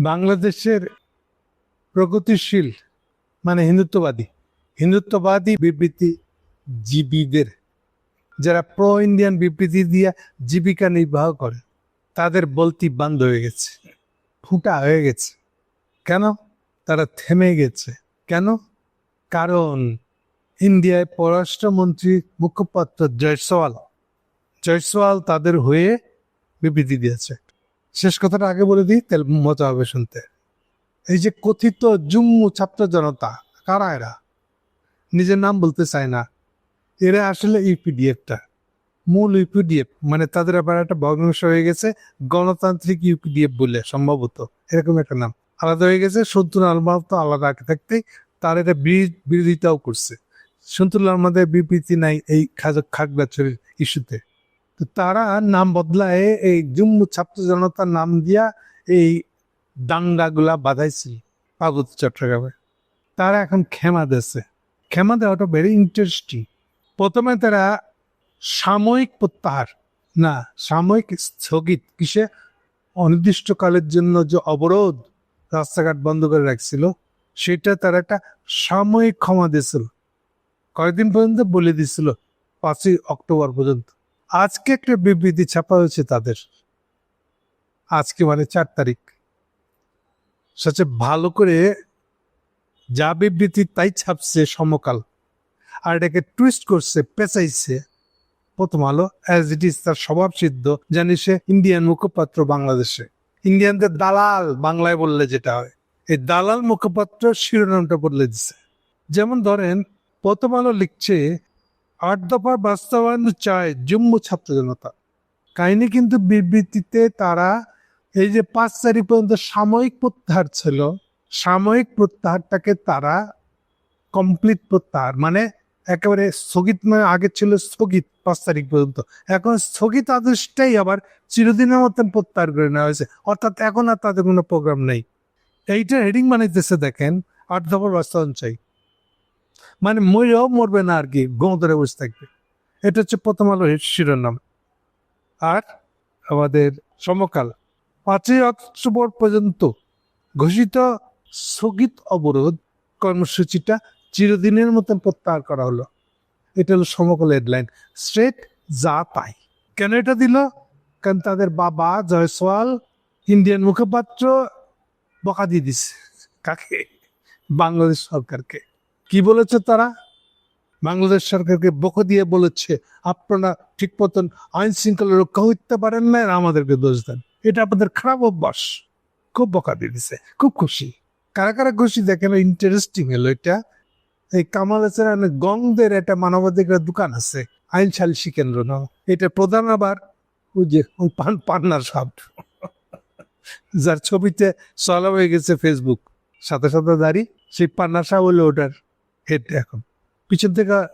বাংলাদেশের প্রগতিশীল মানে হিন্দুত্ববাদী হিন্দুত্ববাদী বিবৃতি জীবীদের যারা প্রো ইন্ডিয়ান বিবৃতি দিয়ে জীবিকা নির্বাহ করে, তাদের বলতি বন্ধ হয়ে গেছে, ফুটা হয়ে গেছে। কেন? তারা থেমে গেছে। কেন? কারণ ইন্ডিয়ায় পররাষ্ট্রমন্ত্রী মুখপাত্র জয়সওয়াল জয়সওয়াল তাদের হয়ে বিবৃতি দিয়েছে। শেষ কথাটা আগে বলে দিই তাহলে মজা হবে শুনতে। এই যে কথিত জুম্মু ছাত্র জনতা, কারা এরা? নিজের নাম বলতে চায় না। এরা আসলে ইউপিডিএফটা। মূল ইউপিডিএফ মানে তাদের আবার একটা ভগ্নাংশ হয়ে গেছে, গণতান্ত্রিক ইউপিডিএফ বলে সম্ভবত। এরকম একটা নাম। আলাদা হয়ে গেছে, সন্তুল আলমাদ তো আলাদা আগে থাকতেই, তার এটা বিরোধ- বিরোধিতাও করছে। সন্তুল আলমাদের বিবৃতি নাই এই খাগড়াছড়ির ইস্যুতে। তারা নাম বদলায় এই জম্মু ছাত্র জনতার নাম দিয়া এই দাঙ্গাগুলা বাধাইছিল পার্বত্য চট্টগ্রামে। তারা এখন ক্ষমা দিয়েছে। ক্ষমা দেওয়াটা ভেরি ইন্টারেস্টিং প্রথমে তারা সাময়িক প্রত্যাহার, না, সাময়িক স্থগিত কিসে? অনির্দিষ্টকালের জন্য যে অবরোধ রাস্তাঘাট বন্ধ করে রাখছিল, সেটা তারা একটা সাময়িক ক্ষমা দিয়েছিল। কয়েকদিন পর্যন্ত বলে দিছিল পাঁচই অক্টোবর পর্যন্ত। আজকে একটা বিবৃতি ছাপা হয়েছে তাদের। আজকে মানে চার তারিখ। সবচেয়ে ভালো করে যা বিবৃতি তাই ছাপছে সমকাল। আর এটাকে টুইস্ট করছে, পেঁচাইছে। প্রথম আলো অ্যাজ ইট ইজ তার স্বভাব সিদ্ধ, জানি সে ইন্ডিয়ান মুখপাত্র বাংলাদেশে। ইন্ডিয়ানদের দালাল বাংলায় বললে যেটা হয়। এই দালাল মুখপাত্র শিরোনামটা বদলে দিছে। যেমন ধরেন, প্রথম আলো লিখছে আট দফার বাস্তবায়ন চায় জম্মু ছাত্র জনতা। কাহিনী কিন্তু বিবৃতিতে তারা এই যে পাঁচ তারিখ পর্যন্ত সাময়িক প্রত্যাহার ছিল, সাময়িক প্রত্যাহারটাকে তারা কমপ্লিট প্রত্যাহার মানে একেবারে স্থগিত মানে আগে ছিল স্থগিত পাঁচ তারিখ পর্যন্ত। এখন স্থগিত আদেশটাই আবার চিরদিনের মতন প্রত্যাহার করে নেওয়া হয়েছে। অর্থাৎ এখন আর তাদের কোনো প্রোগ্রাম নেই। এইটা হেডিং বানাইতেছে দেখেন আট দফার বাস্তবায়ন চাই। মানে মরেও মরবে না আর কি গোঁ ধরে বসে থাকবে। এটা হচ্ছে প্রথম আলো শিরোনাম। আর আমাদের সমকাল, পাঁচই অক্টোবর পর্যন্ত ঘোষিত স্থগিত অবরোধ কর্মসূচিটা চিরদিনের মতন প্রত্যাহার করা হলো। এটা হলো সমকাল হেডলাইন স্ট্রেট যা তাই কেন এটা দিল? কারণ তাদের বাবা জয়সওয়াল ইন্ডিয়ান মুখপাত্র বকা দিয়ে দিছে। কাকে? বাংলাদেশ সরকারকে। কি বলেছে তারা? বাংলাদেশ সরকারকে বকা দিয়ে বলেছে, আপনারা ঠিক মতন আইন শৃঙ্খলা রক্ষা করতে পারেন না আমাদেরকে দোষ দেন। এটা আপনাদের খারাপ অভ্যাস। খুব বকা দিয়ে দিছে। খুব খুশি। কারা কারা খুশি দেখেন? ইন্টারেস্টিং হলো এটা। এই কামাল হাসান গংদের একটা মানবাধিকার দোকান আছে, আইন সালিসি কেন্দ্র নাম এটা প্রধান আবার ওই যে, ওই পান পান্নার সাপ যার ছবিতে চলা হয়ে গেছে ফেসবুক সাথে সাথে দাঁড়ি সেই পান্নার সাহ হলো ওটার। হেড এখন। পিছন থেকে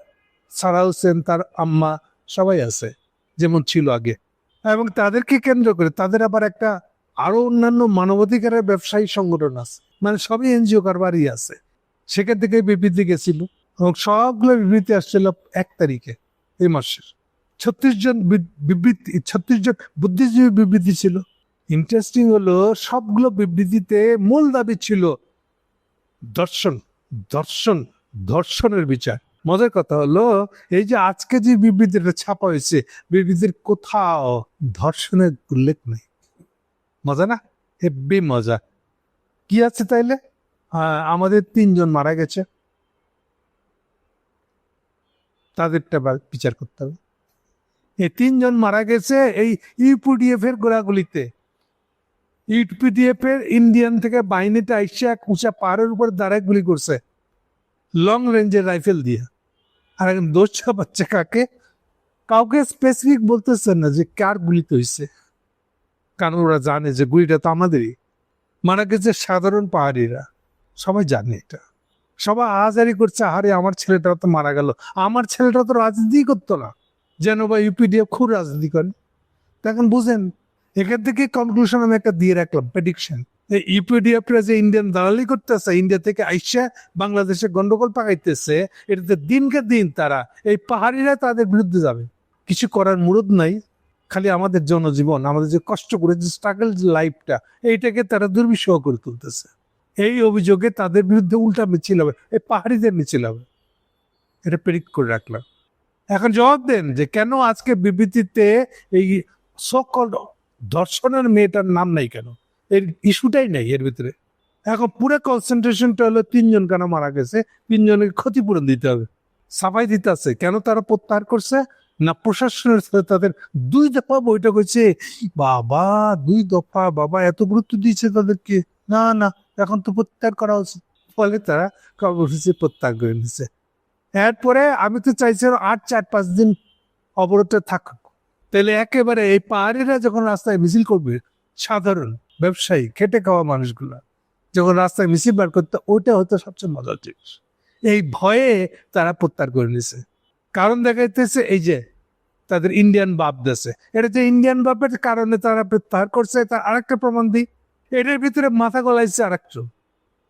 সারা হোসেন, তার আম্মা সবাই আছে, যেমন ছিল আগে। এবং তাদেরকে কেন্দ্র করে তাদের আবার একটা আরও অন্যান্য মানবাধিকারের ব্যবসায়ী সংগঠন আছে। মানে সবই এনজিও কারবারই আছে। সেখান থেকে বিবৃতি গেছিল। এবং সবগুলো বিবৃতি আসছিল এক তারিখে, এই মাসের। ছত্রিশ জন বিবৃতি, ছত্রিশ জন বুদ্ধিজীবী বিবৃতি ছিল। ইন্টারেস্টিং হলো, সবগুলো বিবৃতিতে মূল দাবি ছিল দর্শন দর্শন। ধর্ষণের বিচার। মজার কথা হলো, এই যে আজকে যে বিবৃতিটা ছাপা হয়েছে, বিবৃতির কোথাও ধর্ষণের উল্লেখ নেই। মজা না? হেব্বি মজা। কি আছে তাইলে? আমাদের তিনজন মারা গেছে। তাদেরটা বিচার করতে হবে। এই তিনজন মারা গেছে এই ইউপিডিএফ এর গোড়াগুলিতে। ইউপিডিএফ এর ইন্ডিয়ান থেকে বাহিনীটা আইসে এক উঁচা পাহাড়ের উপর দাঁড়ায় গুলি করছে। লং রেঞ্জের রাইফেল দিয়ে। আর এখন দোষ চাপাচ্ছে কাকে? কাউকে স্পেসিফিক বলতেছেন না যে কার গুলিতে হয়েছে। কারণ ওরা জানে যে গুলিটা তো আমাদেরই। মারা গেছে সাধারণ পাহাড়িরা। সবাই জানে এটা। সবাই আজারি করছে আরে আমার ছেলেটা তো মারা গেল। আমার ছেলেটা তো রাজনীতি করতো না। যেন বা ইউপিডিএফ খুব রাজনীতি করে। তো এখন বুঝেন, এখান থেকে কনক্লুশন আমি একটা দিয়ে রাখলাম প্রেডিকশন ইউপিডিএফরা যে ইন্ডিয়ান দালালি করতেছে ইন্ডিয়া থেকে আইসা বাংলাদেশে গন্ডগোল পাকাইতেছে এটাতে দিনকে দিন তারা, এই পাহাড়িরা তাদের বিরুদ্ধে যাবে। কিছু করার মুরদ নাই, খালি আমাদের জনজীবন, আমাদের যে কষ্ট করে, যে স্ট্রাগল লাইফটা এইটাকে তারা দুর্বিষহ করে তুলতেছে। এই অভিযোগে তাদের বিরুদ্ধে উল্টা মিছিল হবে, এই পাহাড়িদের মিছিল হবে। এটা প্রেরিক করে রাখলাম। এখন জবাব দেন যে কেন আজকে বিবৃতিতে এই সকল দর্শনের মেয়েটার নাম নাই কেন? এর ইস্যুটাই নেই এর ভিতরে। এখন পুরো কনসেন্ট্রেশনটা হলো তিনজন কেন মারা গেছে, তিনজনকে ক্ষতিপূরণ দিতে হবে। সাফাই দিতে আছে। কেন তারা প্রত্যাহার করছে? না, প্রশাসনের সাথে তাদের দুই দফা বৈঠক হয়েছে। বাবা, দুই দফা, বাবা এত গুরুত্ব দিয়েছে তাদেরকে। না না, এখন তো প্রত্যাহার করা উচিত ফলে তারা কর্মসূচি প্রত্যাহার করে নিচ্ছে এরপরে আমি তো চাইছিলাম আট, চার, পাঁচ দিন অবরোধে থাকুক। তাহলে একেবারে এই পাহাড়িরা যখন রাস্তায় মিছিল করবে, সাধারণ ব্যবসায়ী, খেটে খাওয়া মানুষগুলা, যখন রাস্তায় মিছিল বার করতো ওটা হতো সবচেয়ে মজার জিনিস। এই ভয়ে তারা প্রত্যাহার করে নিছে। কারণ দেখা এই যে, তাদের ইন্ডিয়ান বাপ দেশে এটা যে ইন্ডিয়ান বাপের কারণে তারা প্রত্যাহার করছে, তার আরেকটা প্রমাণ দিই। এটার ভিতরে মাথা গলাইছে আরেকজন।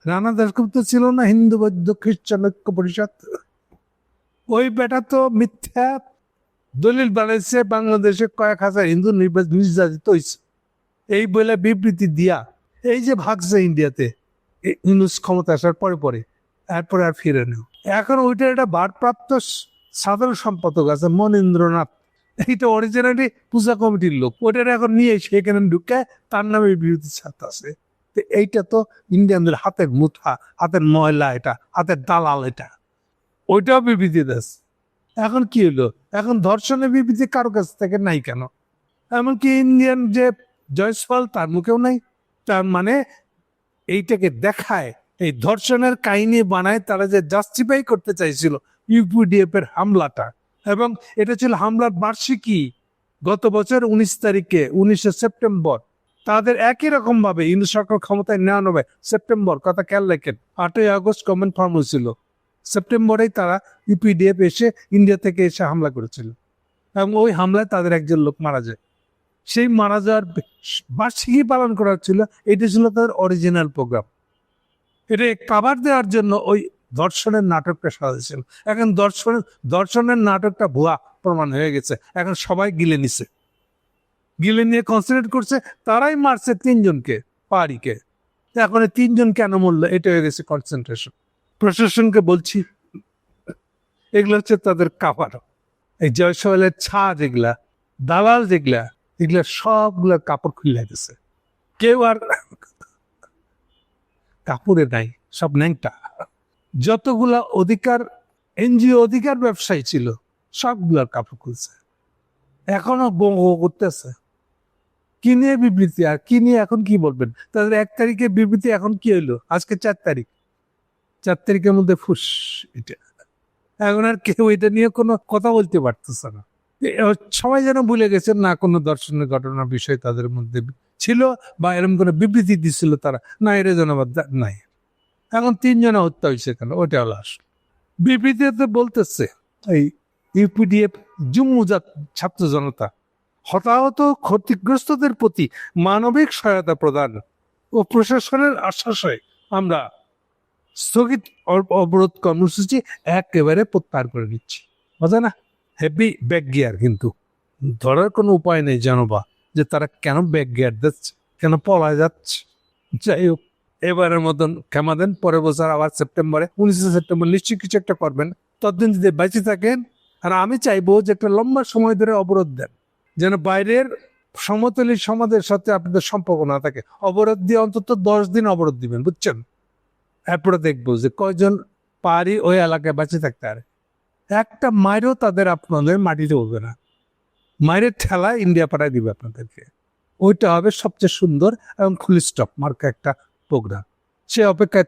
রানা দাসগুপ্ত ছিল না হিন্দু, বৌদ্ধ, খ্রিস্টান, ঐক্য পরিষদ? ওই বেটা তো মিথ্যা দলিল বানাইছে, বাংলাদেশে কয়েক হাজার হিন্দু নির্যাতিত হয়েছে এই বলে বিবৃতি দিয়া, এই যে ভাগছে ইন্ডিয়াতে ইউনুস ক্ষমতা আসার পরে পরে, এরপরে আর ফিরে নেও। এখন ওইটার একটা ভারপ্রাপ্ত স- সাধারণ সম্পাদক আছে মনীন্দ্রনাথ, এইটা অরিজিনালি পূজা কমিটির লোক, ওইটার এখন নিয়ে সেখানে ঢুকে তার নামে বিরোধী ছাত্র আছে। তো এইটা তো ইন্ডিয়ানদের হাতের মুঠা, হাতের ময়লা এটা, হাতের দালাল এটা। ওইটাও বিবৃতি দাস এখন কি হলো? এখন ধর্ষণের বিবৃতি কারও কাছ থেকে নাই কেন? এমনকি ইন্ডিয়ান যে জয়সওয়াল তার মুখেও নাই, তার মানে এইটাকে দেখায়, এই ধর্ষণের কাহিনী বানায় তারা যে জাস্টিফাই করতে চাইছিল ইউপিডিএফ এর হামলাটা। এবং এটা ছিল হামলার বার্ষিকী গত বছর উনিশ তারিখে, উনিশে সেপ্টেম্বর। তাদের একই রকম ভাবে ইন্দু সরকার ক্ষমতায় নেওয়ানো হবে সেপ্টেম্বর, কথা খেয়াল রাখেন, আটই আগস্ট কমেন্ট ফর্ম হয়েছিল। সেপ্টেম্বরেই তারা ইউপিডিএফ এসে ইন্ডিয়া থেকে এসে হামলা করেছিল। এবং ওই হামলায় তাদের একজন লোক মারা যায়। সেই মারা যাওয়ার বার্ষিকী পালন করা ছিল এটা ছিল তাদের অরিজিনাল প্রোগ্রাম এটা কাভার দেওয়ার জন্য ওই দর্শনের নাটকটা সাজাইছিল এখন দর্শনের দর্শনের নাটকটা ভুয়া প্রমাণ হয়ে গেছে। এখন সবাই গিলে নিছে। গিলে নিয়ে কনসেন্ট্রেট করছে, তারাই মারছে তিনজনকে পাহাড়িকে এখন তিনজন কেন মরল? এটা হয়ে গেছে কনসেন্ট্রেশন প্রশাসনকে বলছি, এগুলো হচ্ছে তাদের কাভার এই জয়সওয়ালের ছা যেগুলা দালাল যেগুলা এগুলা সবগুলা কাপড় খুলে গেছে কেউ আর কাপড়ে নাই, সব ন্যাংটা। যতগুলা অধিকার, এনজিও অধিকার ব্যবসায়ী ছিল সবগুলার কাপড় খুলছে। এখনও বঙ্গ করতেছে। কি নিয়ে বিবৃতি আর কি নিয়ে এখন কি বলবেন? তাদের এক তারিখে বিবৃতি এখন কি হইল? আজকে চার তারিখ। চার তারিখের মধ্যে ফুস, এটা। এখন আর কেউ এটা নিয়ে কোনো কথা বলতে পারতেছে না। সবাই যেন ভুলে গেছে না কোনো দর্শনের ঘটনার বিষয় তাদের মধ্যে ছিল বা এরকম কোনো বিবৃতি দিছিল তারা। না, এর আবার নাই। এখন তিনজনে হত্যা হয়েছে কেন? ওটা হলো আসল। বিবৃতিতে বলতেছে, এই ইউপিডিএফ জম্মু জাত- ছাত্র জনতা হতাহত ক্ষতিগ্রস্তদের প্রতি মানবিক সহায়তা প্রদান ও প্রশাসনের আশ্বাসে আমরা স্থগিত অবরোধ কর্মসূচি একেবারে প্রত্যাহার করে নিচ্ছি। বোঝা না হেভি ব্যাক গিয়ার কিন্তু। ধরার কোনো উপায় নেই জানো বা যে তারা কেন ব্যাক গিয়ার দিচ্ছে, কেন পলায় যাচ্ছে। যাই হোক, এবারের মতন ক্ষমা দেন, পরের বছর আবার সেপ্টেম্বরে, উনিশে সেপ্টেম্বর নিশ্চয়ই কিছু একটা করবেন। ততদিন যদি বেঁচে থাকেন, আর আমি চাইব যে একটা লম্বা সময় ধরে অবরোধ দেন, যেন বাইরের সমতলী সমাজের সাথে আপনাদের সম্পর্ক না থাকে। অবরোধ দিয়ে অন্তত দশ দিন অবরোধ দিবেন, বুঝছেন? এরপরে দেখব যে কয়জন পারি ওই এলাকায় বেঁচে থাকতে পারে। একটা মায়েরও তাদের আপনাদের মাটিতে উঠবে না। মায়ের ঠেলা ইন্ডিয়া পাড়ায় দিবে আপনাদেরকে। ওইটা হবে সবচেয়ে সুন্দর এবং ফুল স্টপ মার্কা একটা প্রোগ্রাম সে অপেক্ষায়